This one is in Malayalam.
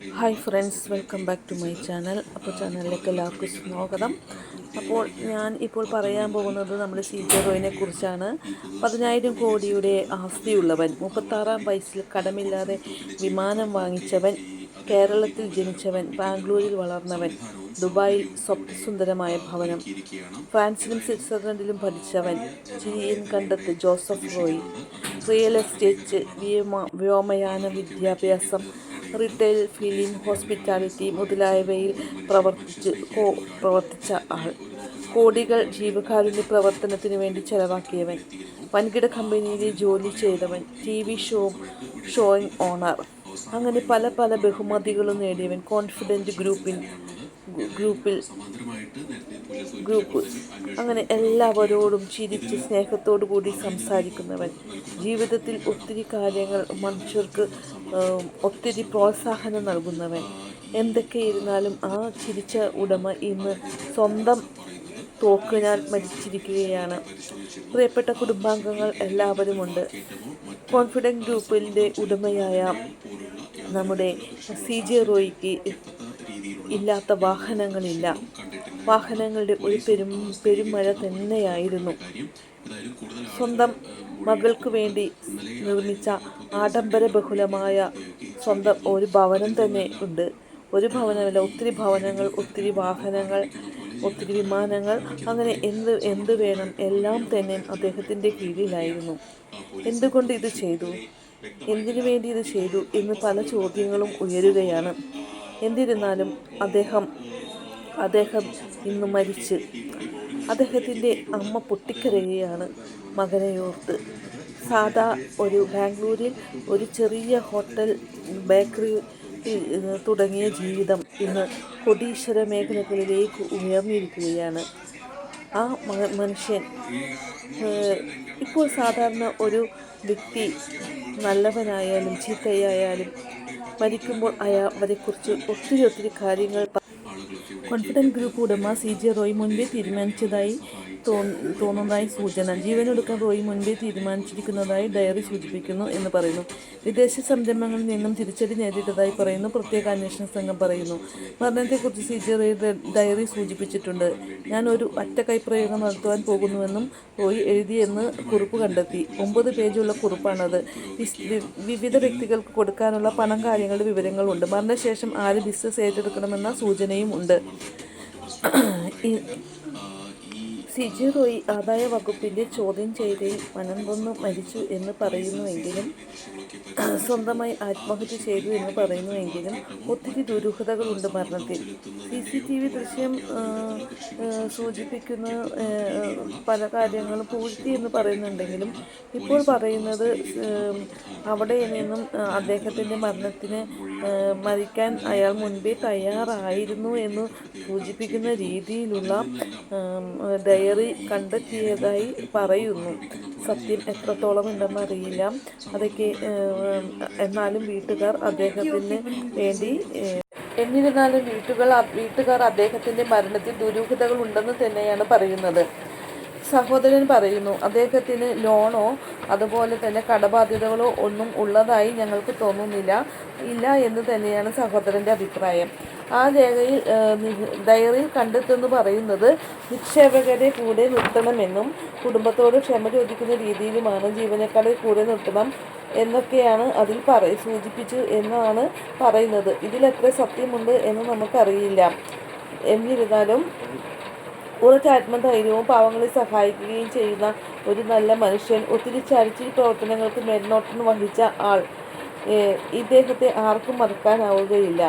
Hi friends welcome back to my channel. അപ്പോൾ ചാനലിലേക്ക് എല്ലാവർക്കും സ്വാഗതം. അപ്പോൾ ഞാൻ ഇപ്പോൾ പറയാൻ പോകുന്നത് നമ്മുടെ സി ജെ റോയിനെ കുറിച്ചാണ്. പതിനായിരം കോടിയുടെ ആസ്തിയുള്ളവൻ മുപ്പത്താറാം വയസ്സിൽ കടമില്ലാതെ വിമാനം വാങ്ങിച്ചവൻ കേരളത്തിൽ ജനിച്ചവൻ ബാംഗ്ലൂരിൽ വളർന്നവൻ ദുബായിൽ സ്വപ്നസുന്ദരമായ ഭവനം ഫ്രാൻസിലും സ്വിറ്റ്സർലൻഡിലും പഠിച്ചവൻ ചിരിയൻ കണ്ടത്ത് ജോസഫ് റോയി റിയൽ എസ്റ്റേറ്റ് വ്യോമ വ്യോമയാന വിദ്യാഭ്യാസം റീറ്റെയിൽ ഫിലിം ഹോസ്പിറ്റാലിറ്റി മുതലായവയിൽ പ്രവർത്തിച്ച് പ്രവർത്തിച്ച ആൾ. കോടികൾ ജീവകാരുണ്യ പ്രവർത്തനത്തിന് വേണ്ടി ചെലവാക്കിയവൻ. വൻകിട കമ്പനിയിലെ ജോലി ചെയ്തവൻ. T V show showing owner. അങ്ങനെ പല പല ബഹുമതികളും നേടിയവൻ. കോൺഫിഡന്റ് ഗ്രൂപ്പിൽ ഗ്രൂപ്പിൽ ഗ്രൂപ്പ് അങ്ങനെ എല്ലാവരോടും ചിരിച്ച് സ്നേഹത്തോടു കൂടി സംസാരിക്കുന്നവൻ. ജീവിതത്തിൽ ഒത്തിരി കാര്യങ്ങൾ മനുഷ്യർക്ക് ഒത്തിരി പ്രോത്സാഹനം നൽകുന്നവൻ. എന്തൊക്കെ ഇരുന്നാലും ആ ചിരിച്ച ഉടമ ഇന്ന് സ്വന്തം തോക്കിനാൽ മരിച്ചിരിക്കുകയാണ്. പ്രിയപ്പെട്ട കുടുംബാംഗങ്ങൾ എല്ലാവരുമുണ്ട്. കോൺഫിഡന്റ് ഗ്രൂപ്പിന്റെ ഉടമയായ നമ്മുടെ സി ജെ റോയിക്ക് ഇല്ലാത്ത വാഹനങ്ങളില്ല. വാഹനങ്ങളുടെ ഒരു പെരും പെരുമഴ തന്നെയായിരുന്നു. സ്വന്തം മകൾക്ക് വേണ്ടി നിർമ്മിച്ച ആഡംബര ബഹുലമായ സ്വന്തം ഒരു ഭവനം തന്നെ ഉണ്ട്. ഒരു ഭവനമല്ല ഒത്തിരി ഭവനങ്ങൾ ഒത്തിരി വാഹനങ്ങൾ ഒത്തിരി വിമാനങ്ങൾ അങ്ങനെ എന്ത് എന്ത് വേണം എല്ലാം തന്നെ അദ്ദേഹത്തിന്റെ കീഴിലായിരുന്നു. എന്തുകൊണ്ട് ഇത് ചെയ്തു? എന്തിനു വേണ്ടി ഇത് ചെയ്തു എന്ന് പല ചോദ്യങ്ങളും ഉയരുകയാണ്. എന്നിരുന്നാലും അദ്ദേഹം അദ്ദേഹം ഇന്ന് മരിച്ച്. അദ്ദേഹത്തിന്റെ അമ്മ പൊട്ടിക്കരയുകയാണ് മകനെയോർത്ത്. സാധാ ഒരു ബാംഗ്ലൂരിൽ ഒരു ചെറിയ ഹോട്ടൽ ബേക്കറി തുടങ്ങിയ ജീവിതം ഇന്ന് കൊടീശ്വര മേഖലകളിലേക്ക് ഉയർന്നിരിക്കുകയാണ്. ആ മനുഷ്യൻ ഇപ്പോൾ സാധാരണ ഒരു വ്യക്തി നല്ലവനായാലും ചീത്തയായാലും മരിക്കുമ്പോൾ അയാൾ അവരെക്കുറിച്ച് ഒത്തിരി ഒത്തിരി കാര്യങ്ങൾ കോൺഫിഡൻസ് കോൺഫിഡന്റ് ഗ്രൂപ്പ് ഉടമ സി ജെ റോയ് മുൻപേ തീരുമാനിച്ചതായി തോന്നുന്നതായി സൂചന. ജീവനൊടുക്കാൻ റോയി മുൻപേ തീരുമാനിച്ചിരിക്കുന്നതായി ഡയറി സൂചിപ്പിക്കുന്നു എന്ന് പറയുന്നു. വിദേശ സംരംഭങ്ങളിൽ നിന്നും തിരിച്ചടി നേരിട്ടതായി പറയുന്നു. പ്രത്യേക അന്വേഷണ സംഘം പറയുന്നു. മരണത്തെക്കുറിച്ച് സി. ജെ. ഡയറി സൂചിപ്പിച്ചിട്ടുണ്ട്. ഞാൻ ഒരു ഒറ്റ കൈപ്രയോഗം നടത്തുവാൻ പോകുന്നുവെന്നും റോയി എഴുതിയെന്ന് കുറിപ്പ് കണ്ടെത്തി. ഒമ്പത് പേജുള്ള കുറിപ്പാണത്. വിവിധ വ്യക്തികൾക്ക് കൊടുക്കാനുള്ള പണം കാര്യങ്ങളുടെ വിവരങ്ങളുണ്ട്. മരണശേഷം ആര് ബിസിനസ് ഏറ്റെടുക്കണമെന്ന സൂചനയും ഉണ്ട്. ഈ റോയി ആദായ വകുപ്പിന്റെ ചോദ്യം ചെയ്തതിൽ മനംതൊന്ന് മരിച്ചു എന്ന് പറയുന്നുവെങ്കിലും സ്വന്തമായി ആത്മഹത്യ ചെയ്തു എന്ന് പറയുന്നുവെങ്കിലും ഒത്തിരി ദുരൂഹതകളുണ്ട് മരണത്തിൽ. സി സി ടി വി ദൃശ്യം സൂചിപ്പിക്കുന്ന പല കാര്യങ്ങളും പൂഴ്ത്തി എന്ന് പറയുന്നുണ്ടെങ്കിലും ഇപ്പോൾ പറയുന്നത് അവിടെ നിന്നും അദ്ദേഹത്തിന്റെ മരണത്തിന് മരിക്കാൻ അയാൾ മുൻപേ തയ്യാറായിരുന്നു എന്ന് സൂചിപ്പിക്കുന്ന രീതിയിലുള്ള ഡയറി കണ്ടെത്തിയതായി പറയുന്നു. സത്യം എത്രത്തോളം ഉണ്ടെന്ന് അറിയില്ല അതൊക്കെ എന്നാലും വീട്ടുകാർ അദ്ദേഹത്തിന് വേണ്ടി എന്നിരുന്നാലും വീട്ടുകൾ വീട്ടുകാർ അദ്ദേഹത്തിന്റെ മരണത്തിൽ ദുരൂഹതകൾ ഉണ്ടെന്ന് തന്നെയാണ് പറയുന്നത്. സഹോദരൻ പറയുന്നു അദ്ദേഹത്തിന് ലോണോ അതുപോലെ തന്നെ കടബാധ്യതകളോ ഒന്നും ഉള്ളതായി ഞങ്ങൾക്ക് തോന്നുന്നില്ല. ഇല്ല എന്ന് തന്നെയാണ് സഹോദരന്റെ അഭിപ്രായം. ആ രേഖയിൽ ഡയറിയിൽ കണ്ടെത്തുന്നു പറയുന്നത് നിക്ഷേപകരെ കൂടെ നിർത്തണമെന്നും കുടുംബത്തോട് ക്ഷമ ചോദിക്കുന്ന രീതിയിലുമാണ് ജീവനക്കാരെ കൂടെ നിർത്തണം എന്നൊക്കെയാണ് അതിൽ പറ സൂചിപ്പിച്ചു എന്നാണ് പറയുന്നത്. ഇതിലെത്ര സത്യമുണ്ട് എന്ന് നമുക്കറിയില്ല. എന്നിരുന്നാലും ഉറച്ച ആത്മധൈര്യവും പാവങ്ങളെ സഹായിക്കുകയും ചെയ്യുന്ന ഒരു നല്ല മനുഷ്യൻ ഒത്തിരി ചാരിറ്റി പ്രവർത്തനങ്ങൾക്ക് മേൽനോട്ടം വഹിച്ച ആൾ. ഇദ്ദേഹത്തെ ആർക്കും മറക്കാനാവുകയില്ല.